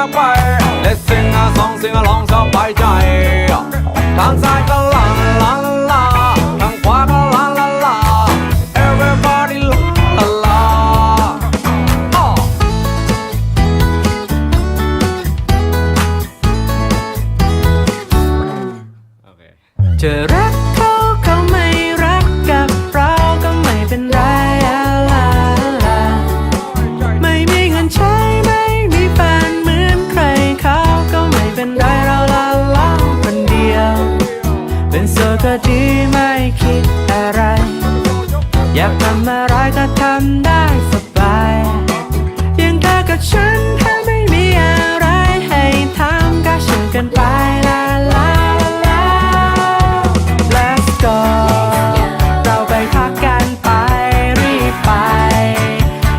ากไป Let's sing a song sing along สบายใจ ทางซ้ายก็ลาลาลา ทางขวาก็ลาลาลา Everybody ลาลาลาเเจอรัก อดีไม่คิดอะไร อยากทำอะไรก็ทำได้สบายอย่างเธอกับฉันถ้าไม่มีอะไรให้ทำก็เชื่อกันไปลาลาลา Let's go เราไปพักกันไปรีบไป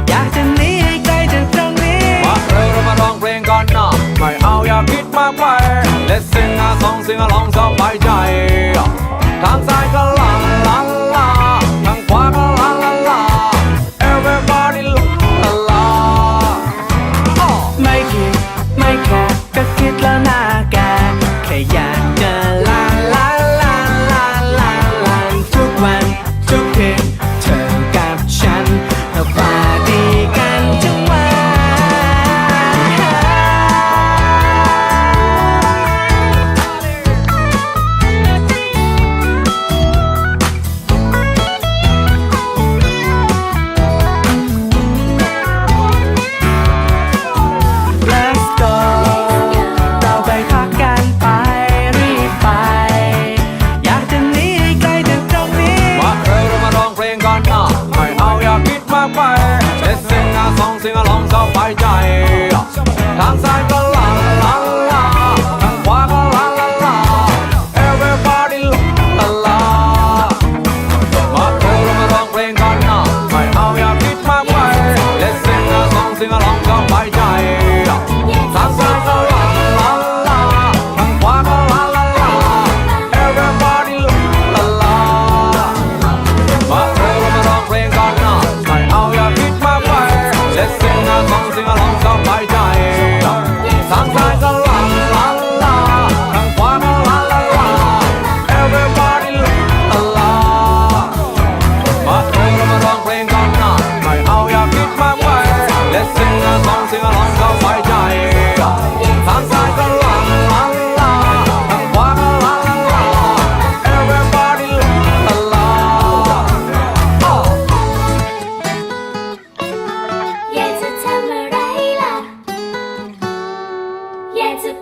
อยากจะหนีให้ไกลจากตรงนี้ว่าเออเรามาลองเพลงก่อนนะไม่เอาอย่าคิดมากไป Let's sing a song sing along สบายใจ 站在高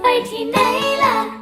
ไป内了